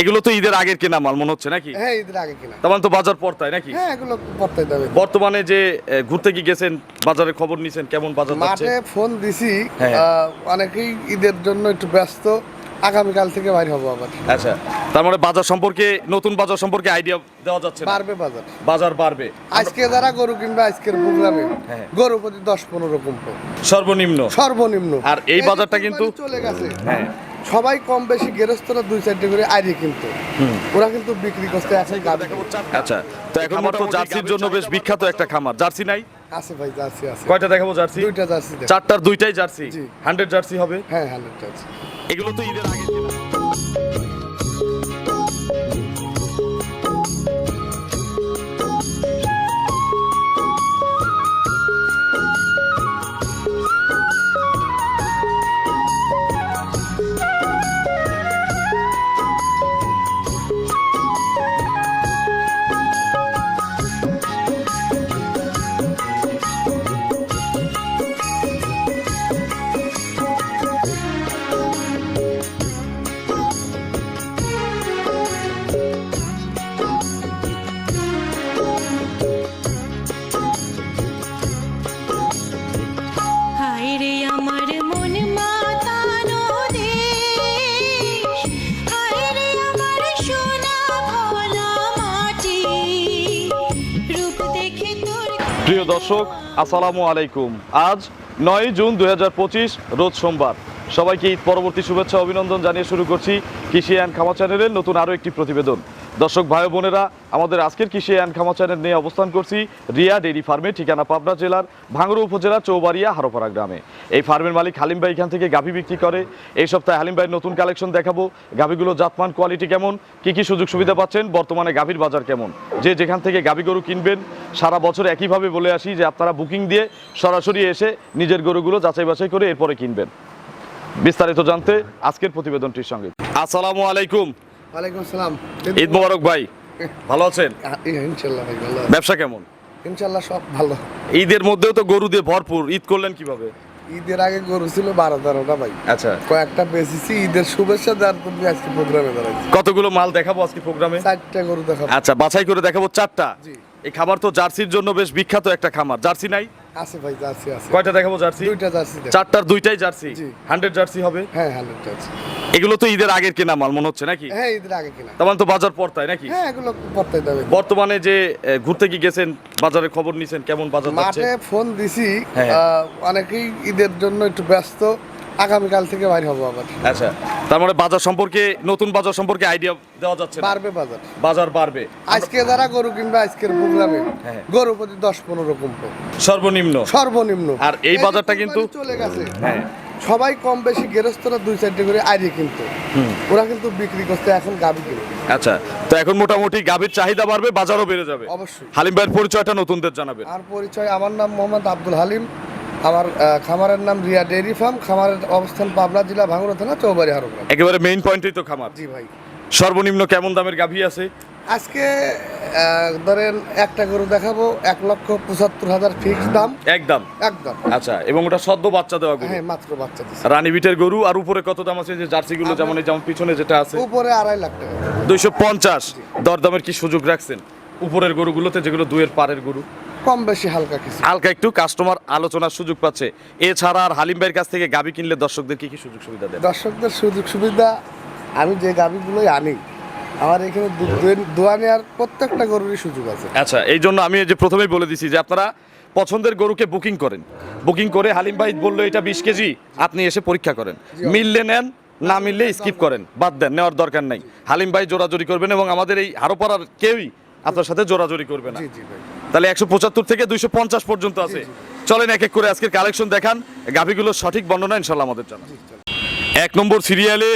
এগুলো তো ঈদের আগের কেনা মাল মনে হচ্ছে নাকি? হ্যাঁ ঈদের আগে কিনা। তেমন তো বাজার পড়তায় নাকি? হ্যাঁ এগুলো পড়তে যাবে। বর্তমানে যে এ, ঘুরতে কি গেছেন বাজারের খবর নিছেন কেমন বাজার যাচ্ছে? মাঠে ফোন দিছি হ্যাঁ। আহ, অনেকেই ঈদের জন্য একটু ব্যস্ত আগামীকাল থেকে বাইর হব আবার। আচ্ছা তার মানে বাজার সম্পর্কে নতুন বাজার সম্পর্কে আইডিয়া দেওয়া যাচ্ছে না? বাড়বে বাজার। বাজার বাড়বে। আজকে যারা গরু কিনবে আজকের প্রোগ্রামে হ্যাঁ। গরু প্রতি দশ পনেরো কমবো সর্বনিম্ন। সর্বনিম্ন। আর এই বাজারটা কিন্তু- চলে গেছে। হ্যাঁ। সবাই কম বেশি গেরস্তরা দুই চারটে করে আইরে কিন্তু। ওরা কিন্তু বিক্রি করতে আছে গাভী আচ্ছা তো এখন মাত্র জার্সির জন্য বেশ বিখ্যাত একটা খামার। জার্সি নাই? আছে ভাই জার্সি আছে। কয়টা দেখাবো জার্সি? দুইটা জার্সি চারটার দুইটাই জার্সি? জি। হান্ড্রেড জার্সি হবে? হ্যাঁ হান্ড্রেড জার্সি। এগুলো তো ঈদের আগে দর্শক, আসসালামু আলাইকুম। আজ নয় জুন দুই হাজার পঁচিশ, রোজ সোমবার। সবাইকে ঈদ পরবর্তী শুভেচ্ছা, অভিনন্দন জানিয়ে শুরু করছি কৃষি অ্যান্ড খামা চ্যানেলের নতুন আরও একটি প্রতিবেদন। দর্শক ভাই বোনেরা, আমাদের আজকের কৃষি অ্যান্ড খামা চ্যানেল নিয়ে অবস্থান করছি রিয়া ডেইরি ফার্মে, ঠিকানা পাবনা জেলার ভাঙড়া উপজেলা চৌবাড়িয়া হারোপাড়া গ্রামে। এই ফার্মের মালিক হালিম ভাই এখান থেকে গাভী বিক্রি করে। এই সপ্তাহে হালিম ভাইয়ের নতুন কালেকশন দেখাবো। গাভীগুলো জাতমান কোয়ালিটি কেমন? কি কি সুযোগ সুবিধা পাচ্ছেন? বর্তমানে গাভীর বাজার কেমন? যে যেখান থেকে গাভী গরু কিনবেন, সারা বছর একইভাবে বলে আসি যে আপনারা বুকিং দিয়ে সরাসরি এসে নিজের গরুগুলো যাচাই বাছাই করে এরপরে কিনবেন। বিস্তারিত জানতে আজকের প্রতিবেদনটির সঙ্গে। আসসালামু আলাইকুম। ওয়ালাইকুম আসসালাম। ঈদ মোবারক ভাই ভালো আছেন? ইনশাল্লাহ ভাই ভালো ব্যবসা কেমন? ইনশাল্লাহ সব ভালো। ঈদের মধ্যেও তো গরু দিয়ে ভরপুর ঈদ করলেন কীভাবে? ঈদের আগে গরু ছিল বারো তেরোটা ভাই। আচ্ছা। কয়েকটা বেশিছি ঈদের শুভেচ্ছা দেওয়ার তুমি আজকে প্রোগ্রামে দাঁড়াইছি। কতগুলো মাল দেখাবো আজকে প্রোগ্রামে চারটা গরু দেখাবো। আচ্ছা বাছাই করে দেখাবো চারটা। জি। এই খাবার তো জার্সির জন্য বেশ বিখ্যাত একটা খামার। জার্সি নাই? আছে ভাই জার্সি আছে। কয়টা দেখাবো জার্সি? দুইটা জার্সি চারটার দুইটাই জার্সি? হান্ড্রেড জার্সি হবে? হ্যাঁ হান্ড্রেড জার্সি। এগুলো তো ঈদের আগের কেনা মাল মনে হচ্ছে নাকি? হ্যাঁ ঈদের আগে কিনা। তেমন তো বাজার পড়তায় নাকি? হ্যাঁ এগুলো যাবে বর্তমানে যে ঘুরতে কি গেছেন বাজারে খবর নিছেন কেমন বাজার মাঠে ফোন দিছি হ্যাঁ। অনেকেই ঈদের জন্য একটু ব্যস্ত। আগামীকাল থেকে বাইর হব আবার। আচ্ছা তার মানে বাজার সম্পর্কে নতুন বাজার সম্পর্কে আইডিয়া দেওয়া যাচ্ছে না? বাড়বে বাজার। বাজার বাড়বে। আজকে যারা গরু কিনবে আজকের প্রোগ্রামে হ্যাঁ। গরু প্রতি দশ পনেরো কমবো সর্বনিম্ন। সর্বনিম্ন। আর এই বাজারটা কিন্তু- চলে গেছে। হ্যাঁ। সবাই কম বেশি গেরস্তরা দুই চারটে করে আইরে কিন্তু। ওরা কিন্তু বিক্রি করতে এখন গাবি কিনে। আচ্ছা তো এখন মোটামুটি গাভীর চাহিদা বাড়বে বাজারও বেড়ে যাবে। অবশ্যই। হালিম ভাইয়ের পরিচয়টা নতুনদের জানাবেন। আর পরিচয় আমার নাম মোহাম্মদ আব্দুল হালিম। আমার খামারের নাম রিয়া ডেইরি ফার্ম। খামারের অবস্থান পাবনা জেলা ভাঙড়া থানা চৌবাড়ি হারোগ্রাম একেবারে মেইন পয়েন্টেই তো খামার। জি ভাই। সর্বনিম্ন কেমন দামের গাভী আছে? আজকে ধরেন একটা গরু দেখাবো এক লক্ষ পঁচাত্তর হাজার ফিক্স দাম। একদম। একদম। আচ্ছা এবং ওটা সদ্য বাচ্চা দেওয়া গরু? হ্যাঁ মাত্র বাচ্চা দিচ্ছে রানী বিটের গরু আর উপরে কত দাম আছে যে জার্সি গুলো যেমন এই যেমন পিছনে যেটা আছে? উপরে আড়াই লাখ টাকা। দুইশো পঞ্চাশ। দরদামের কি সুযোগ রাখছেন? উপরের গরুগুলোতে যেগুলো দুয়ের পারের গরু। কম বেশি হালকা কিছু। হালকা একটু কাস্টমার আলোচনার সুযোগ পাচ্ছে। এছাড়া আর হালিম ভাইয়ের কাছ থেকে গাবি কিনলে দর্শকদের কি কি সুযোগ সুবিধা দেন দর্শকদের সুযোগ সুবিধা আমি যে গাভিগুলোই আনি আমার এখানে দু- দু- দোয়া নেওয়ার প্রত্যেকটা গরুরই সুযোগ আছে। আচ্ছা এই জন্য আমি যে প্রথমেই বলে দিছি যে আপনারা পছন্দের গরুকে বুকিং করেন। বুকিং করে হালিম ভাই বলল এটা বিশ কেজি আপনি এসে পরীক্ষা করেন। মিললে নেন না মিললে স্কিপ করেন বাদ দেন নেওয়ার দরকার নাই। হালিম ভাই জোরাজোরি করবেন এবং আমাদের এই হারোপাড়ার কেউই আপনার সাথে জোরাজোরি করবে না। তাহলে একশো পঁচাত্তর থেকে দুইশো পঞ্চাশ পর্যন্ত আছে। চলেন এক এক করে আজকের কালেকশন দেখান। গাভিগুলোর সঠিক বর্ণনা ইনশাল্লাহ আমাদের জানা এক নম্বর সিরিয়ালে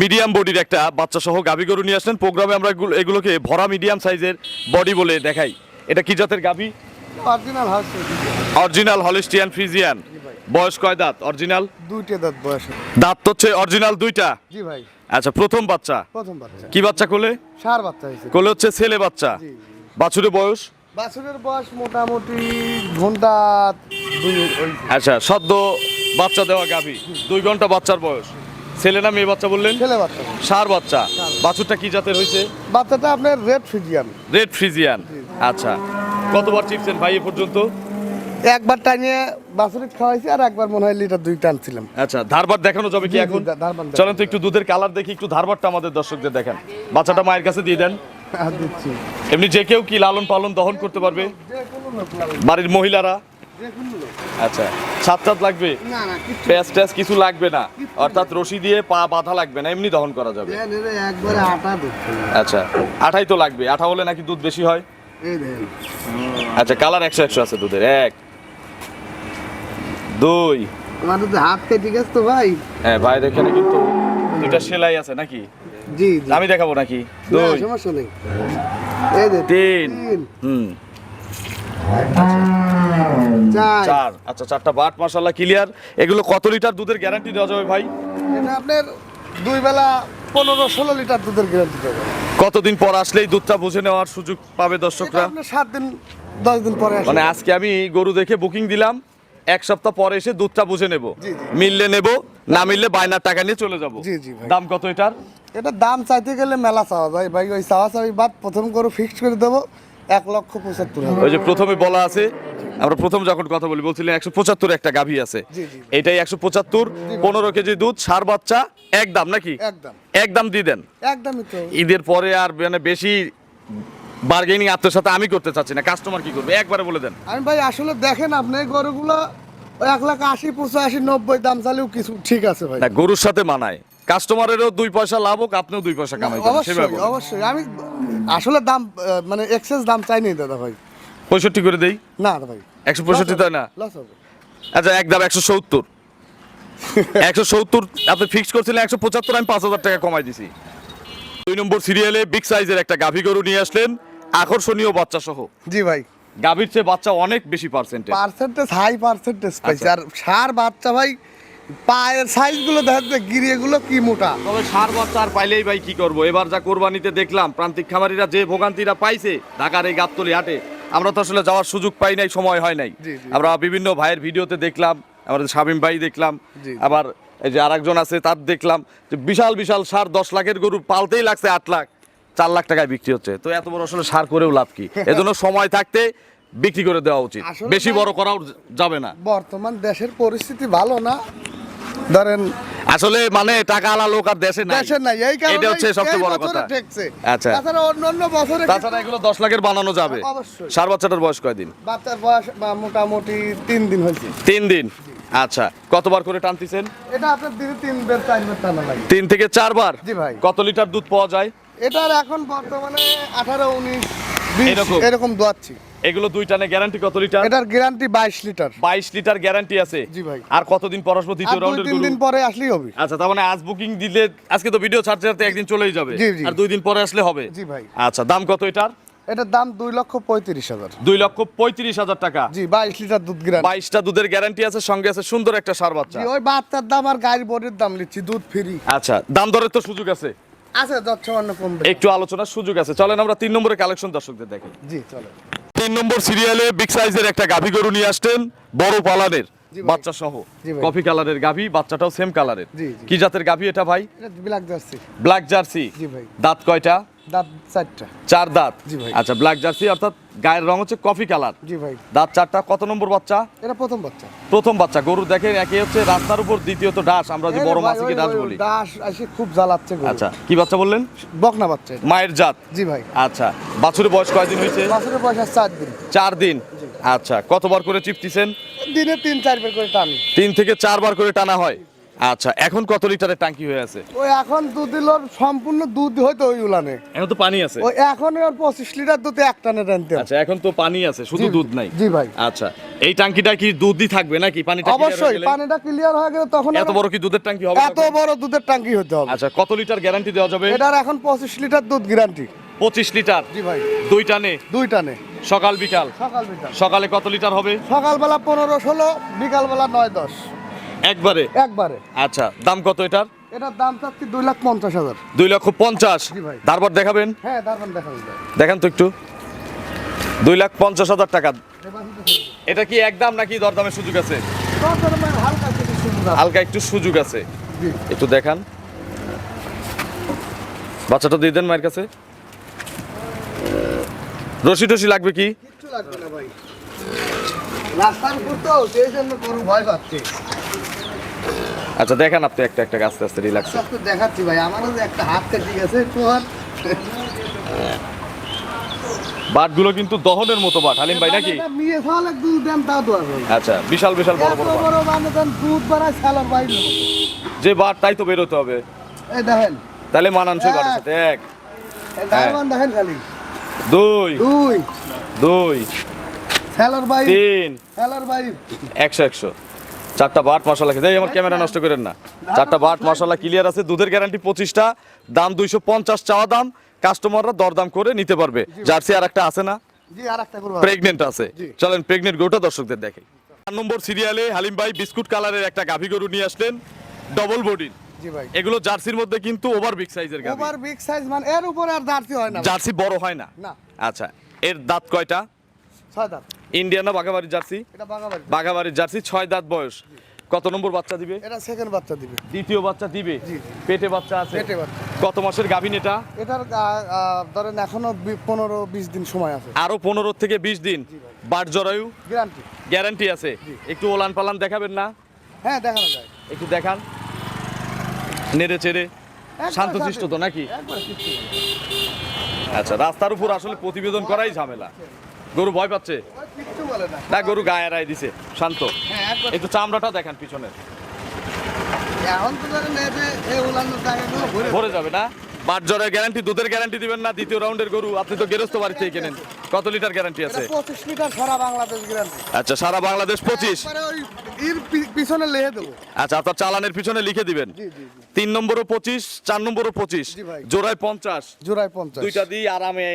মিডিয়াম বডির একটা বাচ্চা সহ গাভি গরু নিয়ে আসলেন। প্রোগ্রামে আমরা এগুলোকে ভরা মিডিয়াম সাইজের বডি বলে দেখাই। এটা কি জাতের গাভি? অরিজিনাল অরিজিনাল হলিস্টিয়ান ফ্রিজিয়ান বয়স কয় দাঁত? অরিজিনাল দুইটা দাঁত বয়স দাঁত তো হচ্ছে অরিজিনাল দুইটা? জি ভাই। আচ্ছা প্রথম বাচ্চা? প্রথম বাচ্চা। কি বাচ্চা কোলে? সার বাচ্চা হয়েছে। কোলে হচ্ছে ছেলে বাচ্চা। বাছুরে বয়স? বাছুরের বয়স মোটামুটি ঘণ্টা আচ্ছা সদ্য বাচ্চা দেওয়া গাভী। দুই ঘণ্টা বাচ্চার বয়স। ছেলে না মেয়ে বাচ্চা বললেন? ছেলে বাচ্চা। সার বাচ্চা। বাছুরটা কি জাতের হয়েছে? বাচ্চাটা আপনার রেড ফ্রিজিয়ান। Red Friesian. আচ্ছা। কতবার চিপছেন ভাই এ পর্যন্ত? একবার টানিয়ে বাছুরি খাওয়াইছি আর একবার মনে হয় লিটার দুই টানছিলাম আচ্ছা ধারবার দেখানো যাবে কি এখন? চলেন তো একটু দুধের কালার দেখি একটু ধারবারটা আমাদের দর্শকদের দেখেন। বাচ্চাটা মায়ের কাছে দিয়ে দেন। এমনি যে কেউ কি লালন পালন দহন করতে পারবে? বাড়ির মহিলারা। আচ্ছা লাগবে? না কিছু লাগবে না? অর্থাৎ রশি দিয়ে পা বাঁধা লাগবে না এমনি দহন করা যাবে? আচ্ছা আঠাই তো লাগবে। আঠা হলে নাকি দুধ বেশি হয়? আচ্ছা কালার একশো একশো আছে দুধের। এক দুই। আমাদের তো হাত কেটে গেছে তো ভাই? হ্যাঁ ভাইয়ের এখানে কিন্তু দুইটা সেলাই আছে নাকি? জি আমি দেখাবো নাকি? দুই। সমস্যা নেই। এই যে তিন। হুম। চার। আচ্ছা চারটা বাট মাসাল্লাহ ক্লিয়ার। এগুলো কত লিটার দুধের গ্যারান্টি দেওয়া যাবে ভাই? আপনার দুই বেলা পনেরো ষোলো লিটার দুধের গ্যারান্টি দেবে কতদিন পর আসলেই দুধটা বুঝে নেওয়ার সুযোগ পাবে দর্শকরা? সাত দিন দশ দিন পরে মানে আজকে আমি গরু দেখে বুকিং দিলাম। এক সপ্তাহ পরে এসে দুধটা বুঝে নেব। মিললে নেব না মিললে বায়নার টাকা নিয়ে চলে যাব। জি, জি, ভাই। দাম কত এটার? এটা দাম চাইতে গেলে মেলা চাওয়া যায়। ভাই ওই চাওয়া চাওয়ি বাদ প্রথম করে ফিক্সড করে দেবো এক লক্ষ পঁচাত্তর ওই যে প্রথমে বলা আছে আমরা প্রথম যখন কথা বলি বলছিলেন একশো পঁচাত্তর একটা গাভী আছে। এটাই একশো পঁচাত্তর পনেরো কেজি দুধ সার বাচ্চা এক দাম নাকি? একদম এক দাম দিয়ে দেন। একদমই তো। ঈদের পরে আর মানে বেশি বার্গেনিং আপনার সাথে আমি করতে চাচ্ছি না কাস্টমার কি করবে? একবারে বলে দেন। আমি ভাই আসলে দেখেন আপনি গরুগুলো এক লাখ আশি পঁচাশি নব্বই দাম চালেও কিছু ঠিক আছে ভাই। না গরুর সাথে মানায়। কাস্টমারেরও দুই পয়সা লাভ হোক আপনিও দুই পয়সা কামাই অবশ্যই। অবশ্যই। আমি আসলে দাম মানে এক্সেস দাম চাই নি দাদা ভাই। পঁয়ষট্টি করে দেই? না ভাই। একশো পঁয়ষট্টি তাই না? আচ্ছা এক দাম একশো সত্তর। একশো সত্তর আপনি ফিক্স করছিলেন একশো পঁচাত্তর আমি পাঁচ হাজার টাকা কমাই দিছি। দুই নম্বর সিরিয়ালে বিগ সাইজের একটা গাভী গরু নিয়ে আসলেন। আকর্ষণীয় বাচ্চা সহ জি ভাই। গাভীর চেয়ে বাচ্চা অনেক বেশি পার্সেন্টেজ পার্সেন্টেজ হাই পার্সেন্টেজ পাইছে। আর সার বাচ্চা ভাই পায়ের সাইজগুলো দেখা যাচ্ছে গিরিয়েগুলো কি মোটা। তবে সার বাচ্চা আর পাইলেই ভাই কি করব? এবার যা কোরবানিতে দেখলাম প্রান্তিক খামারিরা যে ভোগান্তিরা পাইছে ঢাকার এই গাবতলি হাটে আমরা তো আসলে যাওয়ার সুযোগ পাই নাই সময় হয় নাই। আমরা বিভিন্ন ভাইয়ের ভিডিওতে দেখলাম আমাদের শামীম ভাই দেখলাম আবার এই যে আরেকজন আছে তার দেখলাম যে বিশাল বিশাল সার দশ লাখের গরু পালতেই লাগছে আট লাখ। চার লাখ টাকায় বিক্রি হচ্ছে। তো এত বড় আসলে সার করেও লাভ কি? এজন্য সময় থাকতে বিক্রি করে দেওয়া উচিত। বেশি বড় করাও যাবে না। বর্তমান দেশের পরিস্থিতি ভালো না। ধরেন আসলে মানে টাকা আলা লোক আর দেশে নাই। দেশের নাই এই কারণে এটা হচ্ছে সবচেয়ে বড় কথা। আচ্ছা। তাছাড়া অন্য অন্য বছরে তাছাড়া এগুলো দশ লাখের বানানো যাবে। অবশ্যই। সার বাচ্চাটার বয়স কয়দিন? বাচ্চার বয়স মোটামুটি তিন দিন হয়েছে। তিন দিন। আচ্ছা কতবার করে টানতেছেন? এটা আপনার দিনে তিন বের চার বের টানা লাগে। তিন থেকে চারবার? জি ভাই। কত লিটার দুধ পাওয়া যায়? এটার এখন বর্তমানে আঠারো উনিশ এরকম? এরকম দোয়াচ্ছি। এগুলো দুই টানে গ্যারান্টি কত লিটার? এটার গ্যারান্টি বাইশ লিটার। বাইশ লিটার গ্যারান্টি আছে? জি ভাই। আর কতদিন দ্বিতীয় রাউন্ডের তিন দিন পরে আসলেই হবে। আচ্ছা তার মানে আজ বুকিং দিলে আজকে তো ভিডিও ছাড়তে ছাড়তে একদিন চলেই যাবে। আর দুই দিন পরে আসলে হবে? জি ভাই। আচ্ছা দাম কত এটার? এটার দাম দুই লক্ষ পঁয়ত্রিশ হাজার। দুই লক্ষ পঁয়ত্রিশ হাজার টাকা। জি বাইশ লিটার দুধ গ্রাম বাইশটা দুধের গ্যারান্টি আছে সঙ্গে আছে সুন্দর একটা সার বাচ্চা। ওই বাচ্চার দাম আর গাড়ি বডির দাম নিচ্ছি দুধ ফ্রি আচ্ছা দাম দরের তো সুযোগ আছে। আছে যৎসামান্য কমবে একটু আলোচনার সুযোগ আছে। চলেন আমরা তিন নম্বরে কালেকশন দর্শকদের দেখি। জি চলে তিন নম্বর সিরিয়ালে বিগ সাইজের একটা গাভী গরু নিয়ে আসতেন বড় পালানের বাচ্চা সহ কফি কালারের গাভী বাচ্চাটাও সেম কালারের। কি জাতের গাভী এটা ভাই? ব্ল্যাক জার্সি ব্ল্যাক জার্সি জি ভাই। দাঁত কয়টা? দাঁত চারটা। চার দাঁত। জি ভাই। আচ্ছা ব্ল্যাক জার্সি অর্থাৎ গায়ের রং হচ্ছে কফি কালার। জি ভাই। দাঁত চারটা কত নম্বর বাচ্চা? এটা প্রথম বাচ্চা। প্রথম বাচ্চা গরু দেখে একে হচ্ছে রাস্তার উপর দ্বিতীয়ত ডাস আমরা যে বড় মাছিকে ওই- ডাস বলি। ডাস এসে খুব জ্বালাচ্ছে গরু। আচ্ছা কি বাচ্চা বললেন? বকনা বাচ্চা এটা। মায়ের জাত। জি ভাই। আচ্ছা বাছুরের বয়স কয়দিন হয়েছে? বছরের বয়স আর চার দিন। চার দিন। আচ্ছা কতবার করে চিপতিছেন দিনে তিন চার বের করে টানি। তিন থেকে চারবার করে টানা হয়। আচ্ছা এখন কত লিটারের ট্যাঙ্কি হয়ে আছে? ওই এখন দুধ দিল সম্পূর্ণ দুধ হয়তো ওই উলানে। এখন তো পানি আছে? ওই এখন ওর পঁচিশ লিটার দুধ এক টানে টানতে আচ্ছা এখন তো পানি আছে শুধু দুধ নাই? জি ভাই। আচ্ছা এই ট্যাঙ্কিটা কি দুধ দুধই থাকবে নাকি? পানিটা অবশ্যই পানিটা ক্লিয়ার হয়ে গেলে তখন এত বড় কি দুধের টাঙ্কি হবে এত বড় দুধের ট্যাঙ্কি হতে হবে। আচ্ছা কত লিটার গ্যারান্টি দেওয়া যাবে? এটার এখন পঁচিশ লিটার দুধ গ্যারান্টি পঁচিশ লিটার? জি ভাই। দুই টানে? দুই টানে। সকাল বিকাল? সকাল বিকাল। সকালে কত লিটার হবে? সকালবেলা পনেরো ষোলো বিকালবেলা নয় দশ। একবারে? একবারে। আচ্ছা দাম কত এটার? এটার দাম চাচ্ছি দুই লাখ পঞ্চাশ হাজার। দুই লক্ষ পঞ্চাশ? তারপর দেখাবেন? হ্যাঁ দাঁড়ান দেখা যায় দেখেন তো একটু। দুই লাখ পঞ্চাশ হাজার টাকা। এটা কি একদম নাকি দরদামের সুযোগ আছে? হালকা একটু সুযোগ আছে। একটু দেখান। বাচ্চাটা দিয়ে দেন মায়ের কাছে। রশি টসি লাগবে কি? কিচ্ছু লাগবে না ভাই। রাস্তার উপর তো সেই জন্য গরু ভয় পাচ্ছে। আচ্ছা দেখান আপনি একটা একটা আস্তে আস্তে রিল্যাক্স সব তো দেখাচ্ছি ভাই আমারও যে একটা হাতটা ঠিক আছে হাত বাটগুলো কিন্তু দহনের মতো বাট হালিম ভাই নাকি? আচ্ছা বিশাল বিশাল বড় বড় বড় দুধ বাড়ায় সালার বাইরে। যে বাট তাই তো বেরোতে হবে। এই দেখেন। তাহলে মানানসই বাটের সাথে এক। এই ডায়মন্ড দেখেন খালি। দুই। দুই। দুই। সালার বাইরে। তিন। সালার বাইরে। একশো একশো। চারটা বাট মশলা খেতে আমার ক্যামেরা নষ্ট করেন না। চারটা বাট মশলা ক্লিয়ার আছে দুধের গ্যারান্টি পঁচিশটা দাম দুইশো পঞ্চাশ চাওয়া দাম কাস্টমাররা দরদাম করে নিতে পারবে। জার্সি আর একটা আছে না? প্রেগনেন্ট আছে। চলেন প্রেগনেন্ট গরুটা দর্শকদের দেখে চার নম্বর সিরিয়ালে হালিম ভাই বিস্কুট কালারের একটা গাভী গরু নিয়ে আসলেন ডবল বডির এগুলো জার্সির মধ্যে কিন্তু ওভার বিগ সাইজের গাভী। ওভার বিগ সাইজ মানে এর উপরে আর দাঁড়তি হয় না জার্সি বড় হয় না? না। আচ্ছা এর দাঁত কয়টা? ছয় দাঁত। ইন্ডিয়ান বাঘাবাড়ির জার্সি? বাঘাবাড়ির জার্সি ছয় দাঁত বয়স। কত নম্বর বাচ্চা দিবে? এটা সেকেন্ড বাচ্চা দিবে। দ্বিতীয় বাচ্চা দিবে? পেটে বাচ্চা আছে? পেটে বাচ্চা। কত মাসের গাভিন এটা? এটার ধরেন এখনও পনেরো বিশ দিন সময় আছে। আরও পনেরো থেকে বিশ দিন? বাট জরায়ু? গ্যারান্টি। গ্যারান্টি আছে? একটু ওলান পালান দেখাবেন না? হ্যাঁ দেখানো যায়। একটু দেখান। নেড়ে চেড়ে। শান্তশিষ্ট তো নাকি। আচ্ছা রাস্তার উপর আসলে প্রতিবেদন করাই ঝামেলা। গরু ভয় পাচ্ছে? না। না গরু গায়ে রায় দিছে। শান্ত। হ্যাঁ একটু চামড়াটা দেখান পিছনে। এখন তো ধরেন এই যে এই উলানোর জায়গাগুলো ভরে যাবে। না? বাট জ্বরের গ্যারান্টি দুধের গ্যারান্টি দিবেন না দ্বিতীয় রাউন্ডের গরু। আপনি তো গেরস্ত বাড়ি থেকে কেনেন। কত লিটার গ্যারান্টি আছে? এটা পঁচিশ লিটার সারা বাংলাদেশ গ্যারান্টি আচ্ছা সারা বাংলাদেশ পঁচিশ। একবারে ওই এর পিছনে লেহে দেবো। আচ্ছা আপনার চালানের পিছনে লিখে দিবেন। জি জি নম্বরও পঁচিশ চার নম্বরও পঁচিশ। জি ভাই। জোড়ায় পঞ্চাশ। জোড়ায় পঞ্চাশ। দুইটা দিয়ে আরামে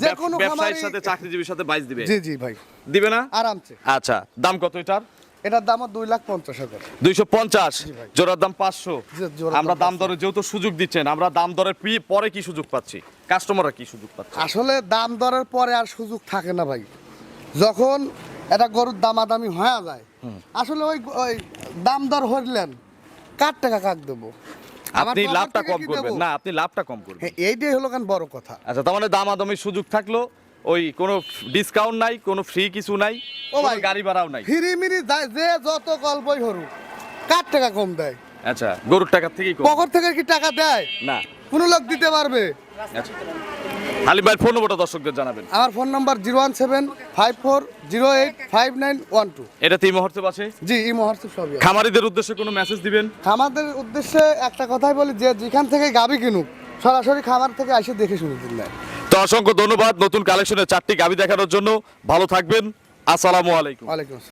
যে কোনো ব্যবসায়ীর সাথে চাকরিজীবীর সাথে বাইশ দিবে। জি জি ভাই। দিবে না? আরামসে। আচ্ছা দাম কত এটার? এটার দাম দুই লাখ পঞ্চাশ হাজার। দুইশো পঞ্চাশ। জোড়ার দাম পাঁচশো। আমরা দাম দরে যেহেতু সুযোগ দিচ্ছেন আমরা দাম দরের পরে কি সুযোগ পাচ্ছি? কাস্টমাররা কি সুযোগ পাচ্ছে? আসলে দাম দরের পরে আর সুযোগ থাকে না ভাই। যখন একটা গরুর দামাদামি হয়ে যায় আসলে ওই ওই দাম দর হইলেন কার টাকা কাক দেবো? আপনি লাভটা কম করবেন। না আপনি লাভটা কম করবেন। হ্যাঁ, এইটাই হলো কারণ বড় কথা। আচ্ছা তার মানে দামাদামির সুযোগ থাকল ওই কোনো ডিসকাউন্ট নাই কোনো ফ্রি কিছু নাই ও ভাই। গাড়ি ভাড়াও নাই। ফিরি মিরি যে যত গল্পই হরুক কার টাকা কম দেয়? আচ্ছা গরুর টাকার থেকেই কম। পকেট থেকে কি টাকা দেয়? না। কোনো লোক দিতে পারবে? আচ্ছা। হালিম ভাই ফোন নম্বরটা দর্শকদের জানাবেন। আমার phone number zero one seven five four zero eight five nine one two এটাতে এই মুহূর্তে পাশে? জি এই মহর্ষে সবই আছে। খামারিদের উদ্দেশ্যে কোনো মেসেজ দিবেন? আমাদের উদ্দেশ্যে একটা কথাই বলি যে যেখান থেকে গাবি কিনুক সরাসরি খামার থেকে এসে দেখে শুনে দিন না তো অসংখ্য ধন্যবাদ নতুন কালেকশনের চারটি গাবি দেখানোর জন্য। ভালো থাকবেন। আসসালামু আলাইকুম। ওয়ালাইকুম আসসালাম।